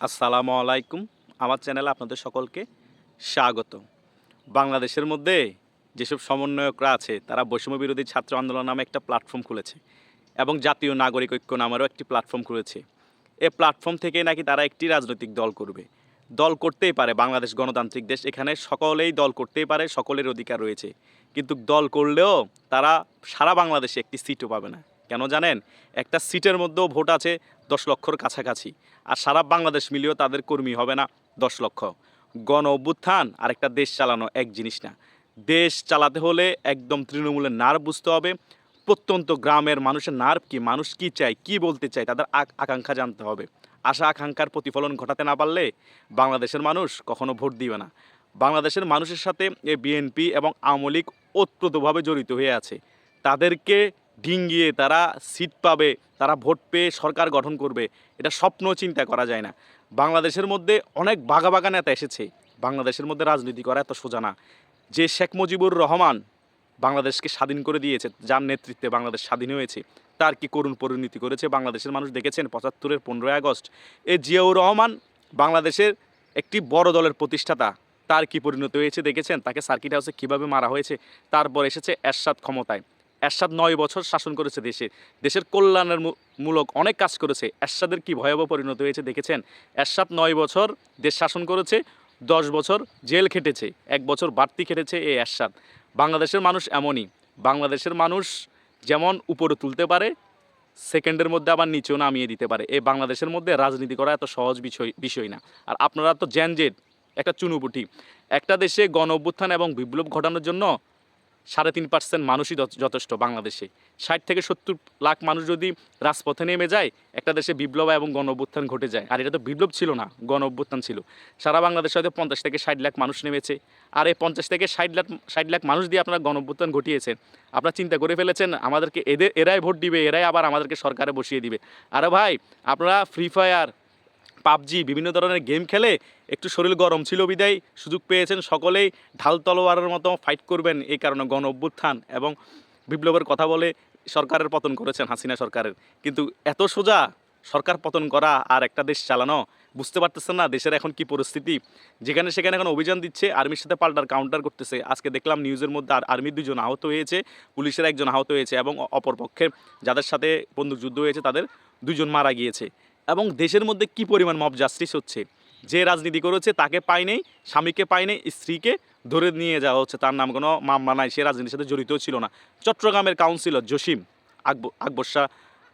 আসসালামু আলাইকুম। আমার চ্যানেলে আপনাদের সকলকে স্বাগত। বাংলাদেশের মধ্যে যেসব সমন্বয়করা আছে, তারা বৈষম্য বিরোধী ছাত্র আন্দোলন নামে একটা প্ল্যাটফর্ম খুলেছে এবং জাতীয় নাগরিক ঐক্য নামেরও একটি প্ল্যাটফর্ম খুলেছে। এ প্ল্যাটফর্ম থেকে নাকি তারা একটি রাজনৈতিক দল করবে। দল করতেই পারে বাংলাদেশ গণতান্ত্রিক দেশ। এখানে সকলেই দল করতেই পারে, সকলের অধিকার রয়েছে। কিন্তু দল করলেও তারা সারা বাংলাদেশে একটি সিটও পাবে না। কেন জানেন? একটা সিটের মধ্যেও ভোট আছে দশ লক্ষর কাছাকাছি। আর সারা বাংলাদেশ মিলিয়েও তাদের কর্মী হবে না দশ লক্ষ। গণ অভ্যুত্থান আর একটা দেশ চালানো এক জিনিস না। দেশ চালাতে হলে একদম তৃণমূলের নার্ভ বুঝতে হবে। প্রত্যন্ত গ্রামের মানুষের নার্ভ কি? মানুষ কি চায়? কি বলতে চায়? তাদের আক- আকাঙ্ক্ষা জানতে হবে। আশা আকাঙ্ক্ষার প্রতিফলন ঘটাতে না পারলে বাংলাদেশের মানুষ কখনো ভোট দিবে না। বাংলাদেশের মানুষের সাথে এই বিএনপি এবং আওয়ামী লীগ ওতপ্রোতভাবে জড়িত হয়ে আছে। তাদেরকে ডিঙ্গিয়ে তারা সিট পাবে, তারা ভোট পেয়ে সরকার গঠন করবে, এটা স্বপ্ন চিন্তা করা যায় না। বাংলাদেশের মধ্যে অনেক বাঘা বাঘা নেতা এসেছে, বাংলাদেশের মধ্যে রাজনীতি করা এত সোজা না। যে শেখ মুজিবুর রহমান বাংলাদেশকে স্বাধীন করে দিয়েছে, যার নেতৃত্বে বাংলাদেশ স্বাধীন হয়েছে, তার কি করুণ পরিণতি করেছে বাংলাদেশের মানুষ দেখেছেন পঁচাত্তরের পনেরোই আগস্ট। এ জিয়াউর রহমান বাংলাদেশের একটি বড় দলের প্রতিষ্ঠাতা, তার কি পরিণতি হয়েছে দেখেছেন? তাকে সার্কিট হাউসে কীভাবে মারা হয়েছে? তারপর এসেছে এরশাদ ক্ষমতায়। এরশাদ নয় বছর শাসন করেছে দেশে। দেশের কল্যাণের মূলক অনেক কাজ করেছে। এরশাদের কি ভয়াবহ পরিণত হয়েছে দেখেছেন? এরশাদ নয় বছর দেশ শাসন করেছে, দশ বছর জেল খেটেছে, এক বছর বাড়তি খেটেছে এই এরশাদ। বাংলাদেশের মানুষ এমনই। বাংলাদেশের মানুষ যেমন উপরে তুলতে পারে, সেকেন্ডের মধ্যে আবার নিচেও নামিয়ে দিতে পারে। এই বাংলাদেশের মধ্যে রাজনীতি করা এত সহজ বিষয় বিষয় না। আর আপনারা তো জ্যানজেট, একটা চুনুপুটি। একটা দেশে গণ অভ্যুত্থান এবং বিপ্লব ঘটানোর জন্য সাড়ে তিন পার্সেন্ট মানুষই যথ- যথেষ্ট বাংলাদেশে। ষাট থেকে সত্তর লাখ মানুষ যদি রাজপথে নেমে যায়, একটা দেশে বিপ্লব এবং গণ অভ্যুত্থান ঘটে যায়। আর এটা তো বিপ্লব ছিল না গণ অভ্যুত্থান ছিল। সারা বাংলাদেশে হয়তো পঞ্চাশ থেকে ষাট লাখ মানুষ নেমেছে। আর এই পঞ্চাশ থেকে ষাট লাখ ষাট লাখ মানুষ দিয়ে আপনারা গণ অভ্যুত্থান ঘটিয়েছেন। আপনারা চিন্তা করে ফেলেছেন, আমাদেরকে এদের, এরাই ভোট দিবে, এরাই আবার আমাদেরকে সরকারে বসিয়ে দিবে। আরে ভাই, আপনারা ফ্রি ফায়ার পাবজি বিভিন্ন ধরনের গেম খেলে একটু শরীর গরম ছিল বিদায়। সুযোগ পেয়েছেন সকলেই। ঢাল তলোয়ারের মতো ফাইট করবেন এই কারণে গণ অভ্যুত্থান এবং বিপ্লবের কথা বলে সরকারের পতন করেছেন হাসিনা সরকারের। কিন্তু এত সোজা সরকার পতন করা আর একটা দেশ চালানো বুঝতে পারতেছেন না দেশের এখন কি পরিস্থিতি। যেখানে সেখানে এখন অভিযান দিচ্ছে, আর্মির সাথে পাল্টার কাউন্টার করতেছে। আজকে দেখলাম নিউজের মধ্যে আর আর্মির দুজন আহত হয়েছে, পুলিশের একজন আহত হয়েছে এবং অপরপক্ষের যাদের সাথে বন্দুক যুদ্ধ হয়েছে তাদের দুজন মারা গিয়েছে। এবং দেশের মধ্যে কি পরিমাণ মব জাস্টিস হচ্ছে? যে রাজনীতি করেছে তাকে পাই নেই, স্বামীকে পাই নেই, স্ত্রীকে ধরে নিয়ে যাওয়া হচ্ছে। তার নাম কোনো মামলা নাই, সে রাজনীতির সাথে জড়িত ছিল না। চট্টগ্রামের কাউন্সিলর জসিম আকবর আকবর শাহ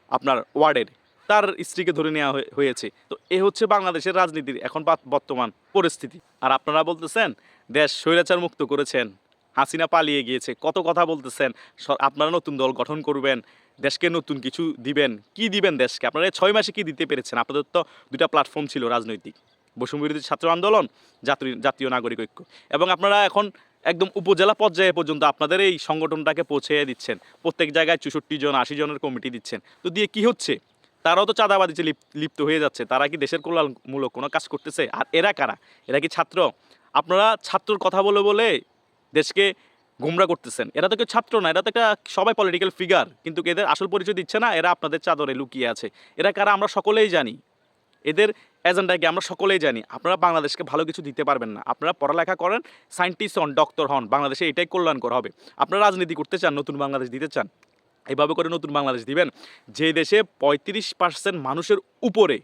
আপনার ওয়ার্ডের, তার স্ত্রীকে ধরে নেওয়া হয়ে- হয়েছে। তো এ হচ্ছে বাংলাদেশের রাজনীতির এখন বর্তমান পরিস্থিতি। আর আপনারা বলতেছেন, দেশ স্বৈরাচার মুক্ত করেছেন, হাসিনা পালিয়ে গিয়েছে, কত কথা বলতেছেন আপনারা নতুন দল গঠন করবেন দেশকে নতুন কিছু দিবেন? কি দিবেন দেশকে? আপনারা ছয় মাসে কি দিতে পেরেছেন? আপনাদের তো দুটা প্ল্যাটফর্ম ছিল রাজনৈতিক। বৈষম্য বিরোধী ছাত্র আন্দোলন জাতীয় জাতীয় নাগরিক ঐক্য। এবং আপনারা এখন একদম উপজেলা পর্যায়ে পর্যন্ত আপনাদের এই সংগঠনটাকে পৌঁছে দিচ্ছেন। প্রত্যেক জায়গায় চৌষট্টি জন, আশি জনের কমিটি দিচ্ছেন। তো দিয়ে কি হচ্ছে? তারাও তো চাঁদাবাদিতে লিপ- লিপ্ত হয়ে যাচ্ছে। তারা কি দেশের কল্যাণমূলক কোনো কাজ করতেছে? আর এরা কারা? এরা কি ছাত্র? আপনারা ছাত্রর কথা বলে বলে দেশকে গুমরা করতেছেন। এরা তো কেউ ছাত্র না, এরা তো একটা সবাই পলিটিক্যাল ফিগার কিন্তু এদের আসল পরিচয় দিচ্ছে না, এরা আপনাদের চাদরে লুকিয়ে আছে। এরা কারা আমরা সকলেই জানি। এদের এজেন্ডা কি আমরা সকলেই জানি। আপনারা বাংলাদেশকে ভালো কিছু দিতে পারবেন না। আপনারা পড়ালেখা করেন সায়েন্টিস্ট হন ডক্টর হন, বাংলাদেশে এটাই কল্যাণকর হবে। আপনারা রাজনীতি করতে চান, নতুন বাংলাদেশ দিতে চান, এভাবে করে নতুন বাংলাদেশ দিবেন। যে দেশে পঁয়ত্রিশ পার্সেন্ট মানুষের উপরে,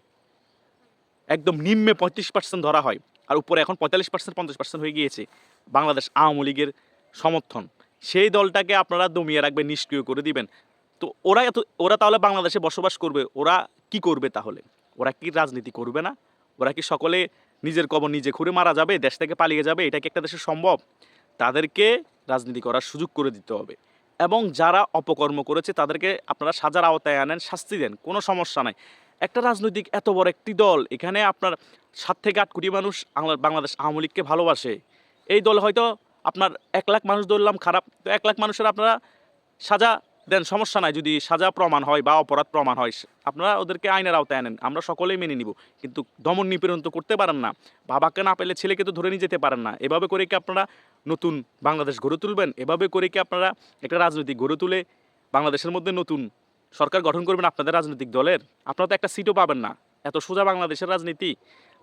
একদম নিম্নে পঁয়ত্রিশ পার্সেন্ট ধরা হয়, আর উপরে এখন পঁয়তাল্লিশ পার্সেন্ট পঞ্চাশ পার্সেন্ট হয়ে গিয়েছে, বাংলাদেশ আওয়ামী লীগের সমর্থন। সেই দলটাকে আপনারা দমিয়ে রাখবেন, নিষ্ক্রিয় করে দিবেন। তো ওরা এত, ওরা তাহলে বাংলাদেশে বসবাস করবে। ওরা কি করবে তাহলে? ওরা কি রাজনীতি করবে না? ওরা কি সকলে নিজের কবর নিজে খুঁড়ে মারা যাবে, দেশ থেকে পালিয়ে যাবে? এটা কি একটা দেশে সম্ভব? তাদেরকে রাজনীতি করার সুযোগ করে দিতে হবে। এবং যারা অপকর্ম করেছে, তাদেরকে আপনারা সাজার আওতায় আনেন, শাস্তি দেন। কোনো সমস্যা নাই। একটা রাজনৈতিক এত বড় একটি দল, এখানে আপনার সাত থেকে আট কোটি মানুষ বাংলাদেশ আওয়ামী লীগকে ভালোবাসে। এই দল হয়তো আপনার এক লাখ মানুষ ধরলাম, খারাপ, তো এক লাখ মানুষের আপনারা সাজা দেন, সমস্যা নাই। যদি সাজা প্রমাণ হয় বা অপরাধ প্রমাণ হয়, আপনারা ওদেরকে আইনের আওতায় আনেন, আমরা সকলেই মেনে নিব। কিন্তু দমন নিপীড়ন তো করতে পারেন না। বাবাকে না পেলে ছেলেকে তো ধরে নিয়ে যেতে পারেন না। এভাবে করে কি আপনারা নতুন বাংলাদেশ গড়ে তুলবেন? এভাবে করে কি আপনারা একটা রাজনৈতিক গড়ে তুলে বাংলাদেশের মধ্যে নতুন সরকার গঠন করবেন আপনাদের রাজনৈতিক দলের? আপনারা তো একটা সিটও পাবেন না। এত সোজা বাংলাদেশের রাজনীতি।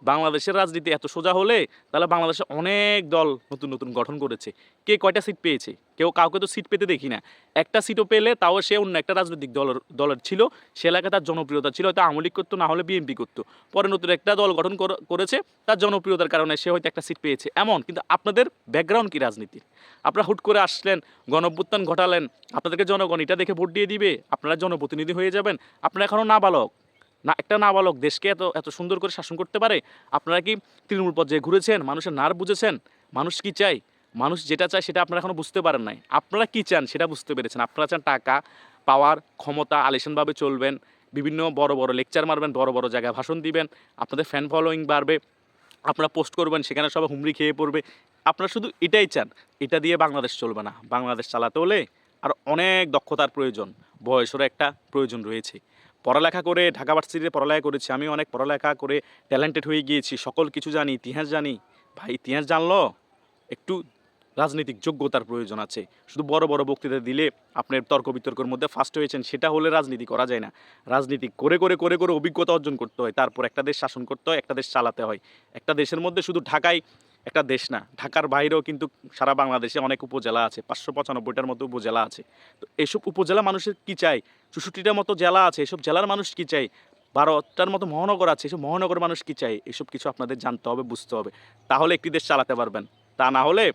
বাংলাদেশের রাজনীতি এত সোজা হলে তাহলে বাংলাদেশে অনেক দল নতুন নতুন গঠন করেছে। কে কয়টা সিট পেয়েছে? কেউ কাউকে তো সিট পেতে দেখি না। একটা সিটও পেলে তাও সে অন্য একটা রাজনৈতিক দলের দলের ছিল। সে এলাকায় তার জনপ্রিয়তা ছিল। হয়তো আওয়ামী লীগ করতো, না হলে বিএনপি করতো। পরে নতুন একটা দল গঠন করেছে। তার জনপ্রিয়তার কারণে সে হয়তো একটা সিট পেয়েছে। এমন, কিন্তু আপনাদের ব্যাকগ্রাউন্ড কি রাজনীতির? আপনারা হুট করে আসলেন গণভ্যুত্থান ঘটালেন। আপনাদেরকে জনগণ এটা দেখে ভোট দিয়ে দিবে। আপনারা জনপ্রতিনিধি হয়ে যাবেন। আপনারা এখনও নাবালক। না, একটা নাবালক দেশকে এত এত সুন্দর করে শাসন করতে পারে? আপনারা কি তৃণমূল পর্যায়ে ঘুরেছেন, মানুষের নার বুঝেছেন? মানুষ কি চাই মানুষ যেটা চায় সেটা আপনারা এখনও বুঝতে পারেন নাই। আপনারা কি চান সেটা বুঝতে পেরেছেন। আপনারা চান টাকা, পাওয়ার, ক্ষমতা, আলিশানভাবে চলবেন, বিভিন্ন বড় বড় লেকচার মারবেন, বড় বড় জায়গায় ভাষণ দিবেন, আপনাদের ফ্যান ফলোয়িং বাড়বে, আপনারা পোস্ট করবেন, সেখানে সবাই হুমড়ি খেয়ে পড়বে। আপনারা শুধু এটাই চান। এটা দিয়ে বাংলাদেশ চলবে না। বাংলাদেশ চালাতে হলে আর অনেক দক্ষতার প্রয়োজন। বয়সেরও একটা প্রয়োজন রয়েছে। পড়ালেখা করে ঢাকা ভার্সিটিতে পড়ালেখা করেছি। আমি অনেক পড়ালেখা করে ট্যালেন্টেড হয়ে গিয়েছি। সকল কিছু জানি, ইতিহাস জানি। ভাই, ইতিহাস জানলো? একটু রাজনৈতিক যোগ্যতার প্রয়োজন আছে। শুধু বড় বড় বক্তৃতা দিলে আপনার তর্ক বিতর্কের মধ্যে ফার্স্ট হয়েছেন, সেটা হলে রাজনীতি করা যায় না। রাজনীতি করে করে করে করে অভিজ্ঞতা অর্জন করতে হয়। তারপর একটা দেশ শাসন করতে হয়, একটা দেশ চালাতে হয়। একটা দেশের মধ্যে শুধু ঢাকায় একটা দেশ না, ঢাকার বাইরেও কিন্তু সারা বাংলাদেশে অনেক উপজেলা আছে, পাঁচশো পঁচানব্বইটার মতো উপজেলা আছে। তো এসব উপজেলা মানুষের কী চাই? চৌষট্টিটার মতো জেলা আছে, এসব জেলার মানুষ কী চাই? বারোটার মতো মহানগর আছে, এসব মহানগর মানুষ কী চাই? এসব কিছু আপনাদের জানতে হবে, বুঝতে হবে। তাহলে একটি দেশ চালাতে পারবেন। তা না হলে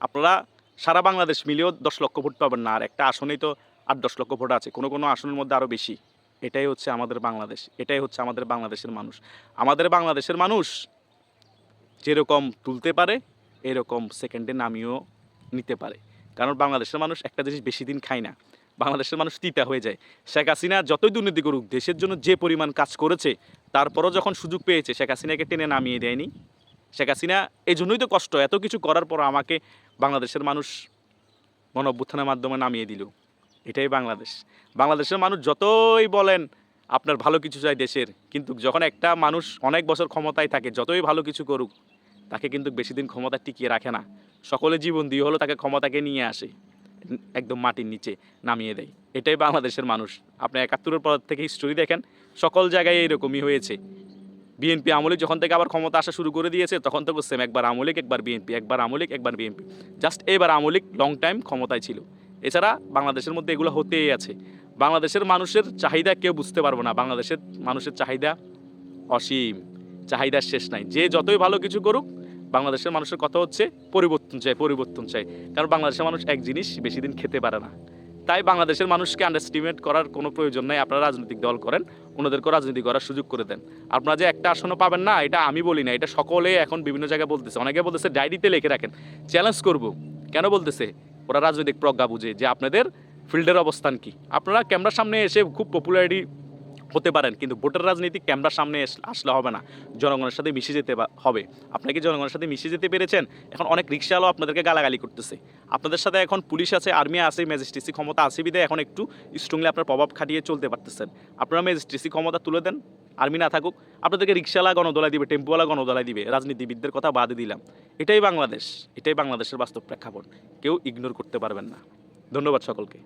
আপনারা সারা বাংলাদেশ মিলিয়েও দশ লক্ষ ভোট পাবেন না। আর একটা আসনেই তো আট, দশ লক্ষ ভোট আছে। কোনো কোনো আসনের মধ্যে আরও বেশি। এটাই হচ্ছে আমাদের বাংলাদেশ। এটাই হচ্ছে আমাদের বাংলাদেশের মানুষ। আমাদের বাংলাদেশের মানুষ যেরকম তুলতে পারে, এরকম সেকেন্ডে নামিয়েও নিতে পারে। কারণ বাংলাদেশের মানুষ একটা জিনিস বেশি দিন খায় না। বাংলাদেশের মানুষ তিতা হয়ে যায়। শেখ হাসিনা যতই দুর্নীতি করুক, দেশের জন্য যে পরিমাণ কাজ করেছে, তারপরও যখন সুযোগ পেয়েছে, শেখ হাসিনাকে টেনে নামিয়ে দেয়নি। শেখ হাসিনা এই জন্যই তো কষ্ট, এত কিছু করার পর আমাকে বাংলাদেশের মানুষ গণ অভ্যুত্থানের মাধ্যমে নামিয়ে দিল। এটাই বাংলাদেশ। বাংলাদেশের মানুষ যতই বলেন, আপনার ভালো কিছু চাই দেশের, কিন্তু যখন একটা মানুষ অনেক বছর ক্ষমতায় থাকে, যতই ভালো কিছু করুক তাকে কিন্তু বেশি দিন ক্ষমতা টিকিয়ে রাখে না। সকলে জীবন দিয়ে হলো তাকে ক্ষমতাকে নিয়ে আসে। একদম মাটির নিচে নামিয়ে দেয়। এটাই বাংলাদেশের মানুষ। আপনি একাত্তরের পর থেকে হিস্টোরি দেখেন, সকল জায়গায় এইরকমই হয়েছে। বিএনপি আমলে যখন থেকে আবার ক্ষমতা আসা শুরু করে দিয়েছে, তখন থেকে সেম একবার আমলিক, একবার বিএনপি একবার আমলিক, একবার বিএনপি জাস্ট এবার আমলিক লং টাইম ক্ষমতায় ছিল। এছাড়া বাংলাদেশের মধ্যে এগুলো হতেই আছে। বাংলাদেশের মানুষের চাহিদা কেউ বুঝতে পারব না। বাংলাদেশের মানুষের চাহিদা অসীম। চাহিদার শেষ নাই। যে যতই ভালো কিছু করুক বাংলাদেশের মানুষের কথা হচ্ছে পরিবর্তন চাই পরিবর্তন চাই। কারণ বাংলাদেশের মানুষ এক জিনিস বেশি দিন খেতে পারে না। তাই বাংলাদেশের মানুষকে আন্ডারস্টিমেট করার কোনো প্রয়োজন নাই, আপনারা রাজনৈতিক দল করেন ওনাদেরকেও রাজনীতি করার সুযোগ করে দেন। আপনারা যে একটা আসনও পাবেন না, এটা আমি বলি না, এটা সকলে এখন বিভিন্ন জায়গায় বলতেছে। অনেকে বলতেছে, ডায়েরিতে লিখে রাখেন চ্যালেঞ্জ করব। কেন বলতেছে? ওরা রাজনৈতিক প্রজ্ঞা বুঝে যে আপনাদের ফিল্ডের অবস্থান কি। আপনারা ক্যামেরার সামনে এসে খুব পপুলারিটি হতে পারেন, কিন্তু ভোটের রাজনীতি ক্যামেরার সামনে আসলে হবে না। জনগণের সাথে মিশে যেতে হবে। আপনাকে জনগণের সাথে মিশে যেতে পেরেছেন? এখন অনেক রিক্সাওয়ালাও আপনাদেরকে গালাগালি করতেছে। আপনাদের সাথে এখন পুলিশ আছে, আর্মি আছে ম্যাজিস্ট্রেসি ক্ষমতা আছে বিদে এখন একটু স্ট্রংলি আপনার প্রভাব খাটিয়ে চলতে পারতেছেন। আপনারা ম্যাজিস্ট্রেসি ক্ষমতা তুলে দেন, আর্মি না থাকুক, আপনাদেরকে রিক্সাওয়ালা গণদোলাই দিবে, টেম্পুওয়ালা গণদোলাই দিবে, রাজনীতিবিদদের কথা বাদে দিলাম। এটাই বাংলাদেশ, এটাই বাংলাদেশের বাস্তব প্রেক্ষাপট। কেউ ইগনোর করতে পারবেন না। ধন্যবাদ সকলকে।